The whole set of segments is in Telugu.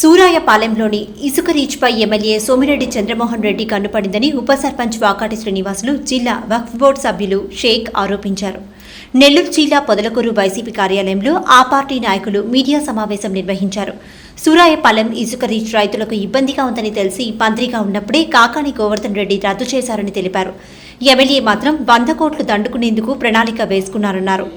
సూరాయపాలెంలోని ఇసుక రీచ్పై ఎమ్మెల్యే సోమిరెడ్డి చంద్రమోహన్ రెడ్డి కన్నుపడిందని ఉప సర్పంచ్ వాకాటి శ్రీనివాసులు జిల్లా వక్ఫ్ బోర్డు సభ్యులు షేక్ ఆరోపించారు. నెల్లూరు జిల్లా పొదలకూరు వైసీపీ కార్యాలయంలో ఆ పార్టీ నాయకులు మీడియా సమావేశం నిర్వహించారు. సూరాయపాలెం ఇసుక రీచ్ రైతులకు ఇబ్బందిగా ఉందని తెలిసి పంత్రిగా ఉన్నప్పుడే కాకాని గోవర్ధన్ రెడ్డి రద్దు చేశారని తెలిపారు. ఎమ్మెల్యే మాత్రం వంద కోట్లు దండుకునేందుకు ప్రణాళిక వేసుకున్నారన్నారు.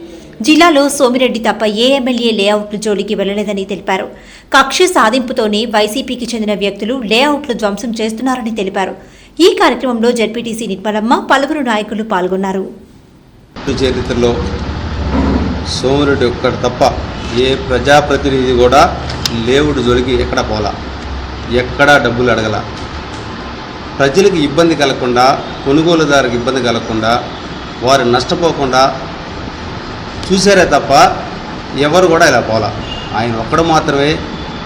జిల్లాలో సోమిరెడ్డి తప్ప ఏ ఎమ్మెల్యే లేఅవుట్ల జోలికి వెళ్ళలేదని తెలిపారు. కక్ష సాధింపుతోనే వైసీపీకి చెందిన వ్యక్తులు లేఅవుట్లు ధ్వంసం చేస్తున్నారని తెలిపారు. ఈ కార్యక్రమంలో జడ్పీటీసీ నిర్మలమ్మ పలువురు నాయకులు పాల్గొన్నారు. చరిత్రలో సోమిరెడ్డి ఒక్కడు తప్ప ఏ ప్రజాప్రతినిధి కూడా లేవుడు జోలికి ఎక్కడ పోలా? ఎక్కడా డబ్బులు అడగల? ప్రజలకు ఇబ్బంది కలగకుండా కొనుగోలుదారులకు ఇబ్బంది కలగకుండా వారు నష్టపోకుండా చూసారే తప్ప ఎవరు కూడా ఇలా పోలా. ఆయన ఒక్కడు మాత్రమే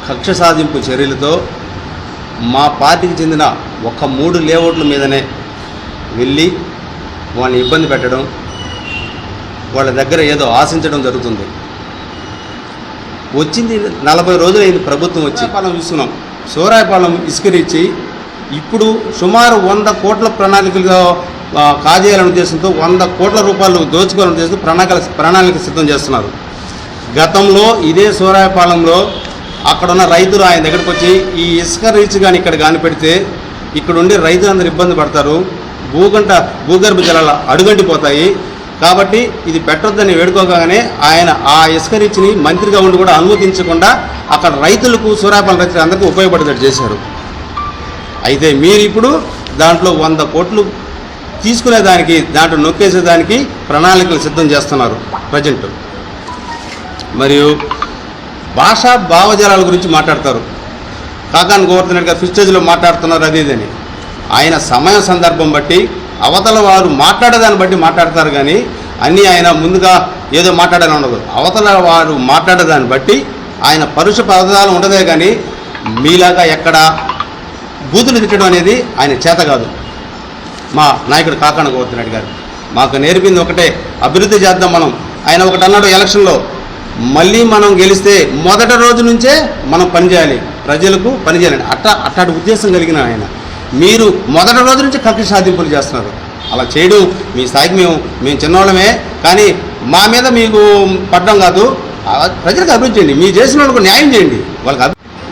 కక్ష సాధింపు చర్యలతో మా పార్టీకి చెందిన ఒక మూడు లేఅవుట్ల మీదనే వెళ్ళి వాళ్ళని ఇబ్బంది పెట్టడం వాళ్ళ దగ్గర ఏదో ఆశించడం జరుగుతుంది. వచ్చింది నలభై రోజులు అయింది ప్రభుత్వం వచ్చి. పాలెం చూస్తున్నాం. సూరాయపాలెం ఇసుకరిచ్చి ఇప్పుడు సుమారు వంద కోట్ల ప్రణాళికలుగా కాజేయాలనే ఉద్దేశంతో వంద కోట్ల రూపాయలు దోచుకోవాలనే ఉద్దేశంతో ప్రణాళిక ప్రణాళిక సిద్ధం చేస్తున్నారు. గతంలో ఇదే సూరాయపాలెంలో అక్కడ ఉన్న రైతులు ఆయన దగ్గరకు వచ్చి ఈ ఇసుక రీచ్ కానీ ఇక్కడ కాని పెడితే ఇక్కడ ఉండి రైతులందరూ ఇబ్బంది పడతారు. భూగంట భూగర్భ జలాలు అడుగంటిపోతాయి. కాబట్టి ఇది పెట్టొద్దని వేడుకోగానే ఆయన ఆ ఇసుక రీచ్ని మంత్రిగా ఉండి కూడా అనుమతించకుండా అక్కడ రైతులకు సూరాయపాలెం రైతులు అందరికీ ఉపయోగపడేటట్టు చేశారు. అయితే మీరు ఇప్పుడు దాంట్లో వంద కోట్లు తీసుకునేదానికి దాంట్లో నొక్కేసేదానికి ప్రణాళికలు సిద్ధం చేస్తున్నారు ప్రజెంట్. మరియు భాషా భావజాలాల గురించి మాట్లాడతారు. కాకాన్ గోవర్ధన్ రెడ్డి గారు ఫిఫ్త్ స్టేజ్లో మాట్లాడుతున్నారు అది ఇదని ఆయన సమయం సందర్భం బట్టి అవతల వారు మాట్లాడేదాన్ని బట్టి మాట్లాడతారు కానీ అన్నీ ఆయన ముందుగా ఏదో మాట్లాడాలని ఉండదు. అవతల వారు మాట్లాడేదాన్ని బట్టి ఆయన పరుష పదాలు ఉండదే కానీ మీలాగా ఎక్కడ బూతులు తిట్టడం అనేది ఆయన చేత కాదు. మా నాయకుడు కాకాణ గోవర్ధన్ గారు. మాకు నేర్పింది ఒకటే అభివృద్ధి చేద్దాం మనం. ఆయన ఒకటి అన్నాడు ఎలక్షన్లో మళ్ళీ మనం గెలిస్తే మొదటి రోజు నుంచే మనం పనిచేయాలి ప్రజలకు పనిచేయాలి అట్ట అట్టాటి ఉద్దేశం కలిగిన ఆయన. మీరు మొదటి రోజు నుంచి కక్ష సాధింపులు చేస్తున్నారు. అలా చేయడం మీ స్థాయికి మేము మేము చిన్నవాళ్ళమే కానీ మా మీద మీకు పడ్డం కాదు. ప్రజలకు అభివృద్ధి చేయండి. మీరు చేసిన వాళ్ళకు న్యాయం చేయండి. వాళ్ళకి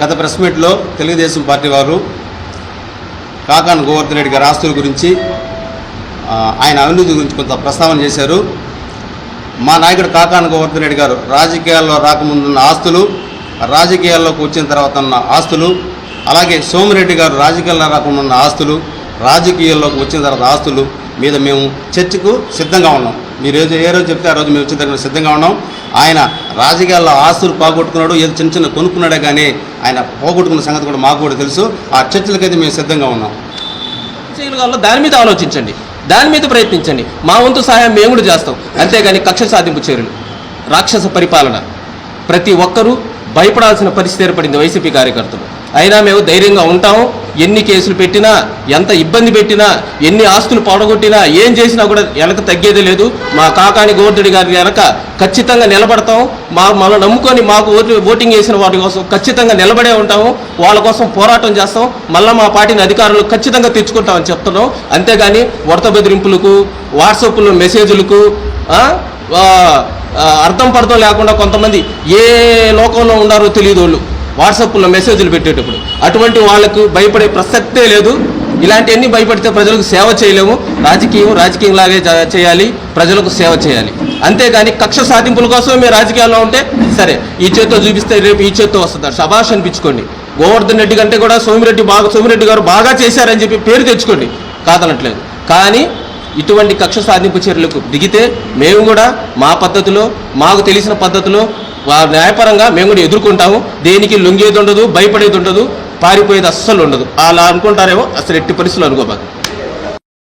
గత ప్రెస్ మీట్లో తెలుగుదేశం పార్టీ వారు కాకాన్ గోవర్ధన్ రెడ్డి గారి ఆస్తుల గురించి ఆయన అవినీతి గురించి కొంత ప్రస్తావన చేశారు. మా నాయకుడు కాకాన గోవర్ధన్ రెడ్డి గారు రాజకీయాల్లో రాకముందున్న ఆస్తులు రాజకీయాల్లోకి వచ్చిన తర్వాత ఉన్న ఆస్తులు అలాగే సోమిరెడ్డి గారు రాజకీయాల్లో రాకుండా ఉన్న ఆస్తులు రాజకీయాల్లోకి వచ్చిన తర్వాత ఆస్తులు మీద మేము చర్చకు సిద్ధంగా ఉన్నాం. మీరు ఏ రోజు చెప్తే ఆ రోజు మేము వచ్చిన దగ్గర సిద్ధంగా ఉన్నాం. ఆయన రాజకీయాల్లో ఆస్తులు పోగొట్టుకున్నాడు ఏదో చిన్న చిన్న కొనుక్కున్నాడే కానీ ఆయన పోగొట్టుకున్న సంగతి కూడా మాకు కూడా తెలుసు. ఆ చర్చలకైతే మేము సిద్ధంగా ఉన్నాం. దాని మీద ఆలోచించండి. దాని మీద ప్రయత్నించండి. మా వంతు సహాయం మేము కూడా చేస్తాం. అంతేగాని కక్ష సాధింపు చర్యలు. రాక్షస పరిపాలన. ప్రతి ఒక్కరూ భయపడాల్సిన పరిస్థితి ఏర్పడింది వైసీపీ కార్యకర్తలు. అయినా మేము ధైర్యంగా ఉంటాము. ఎన్ని కేసులు పెట్టినా ఎంత ఇబ్బంది పెట్టినా ఎన్ని ఆస్తులు పడగొట్టినా ఏం చేసినా కూడా వెనక తగ్గేది లేదు. మా కాకాని గోవర్ధుడి గారి వెనక ఖచ్చితంగా నిలబడతాం. మా మనం నమ్ముకొని మాకు ఓటు ఓటింగ్ వేసిన వాటి కోసం ఖచ్చితంగా నిలబడే ఉంటాము. వాళ్ళ కోసం పోరాటం చేస్తాం. మళ్ళీ మా పార్టీని అధికారులు ఖచ్చితంగా తెచ్చుకుంటామని చెప్తున్నాం. అంతేగాని వరత బెదిరింపులకు వాట్సాప్లో మెసేజ్లకు అర్థం పర్థం లేకుండా కొంతమంది ఏ లోకంలో ఉన్నారో తెలియదు వాళ్ళు. వాట్సాప్లో మెసేజ్లు పెట్టేటప్పుడు. అటువంటి వాళ్ళకు భయపడే ప్రసక్తే లేదు. ఇలాంటివన్నీ భయపడితే ప్రజలకు సేవ చేయలేము. రాజకీయం రాజకీయం లాగే చేయాలి. ప్రజలకు సేవ చేయాలి. అంతేగాని కక్ష సాధింపుల కోసం మీరు రాజకీయాల్లో ఉంటే సరే ఈ చేత్తో చూపిస్తే రేపు ఈ చేత్తో వస్తున్నారు శబాష్ అనిపించుకోండి. గోవర్ధన్ రెడ్డి కంటే కూడా సోమిరెడ్డి బాగా సోమిరెడ్డి గారు బాగా చేశారని చెప్పి పేరు తెచ్చుకోండి. కాదనట్లేదు. కానీ ఇటువంటి కక్ష సాధింపు చర్యలకు దిగితే మేము కూడా మా పద్ధతిలో మాకు తెలిసిన పద్ధతిలో న్యాయపరంగా మేము కూడా ఎదుర్కొంటాము. దేనికి లొంగేది ఉండదు భయపడేది ఉండదు పారిపోయేది అస్సలు ఉండదు. అలా అనుకుంటారేమో అసలు ఎట్టి పరిస్థితులు అనుకోబాకు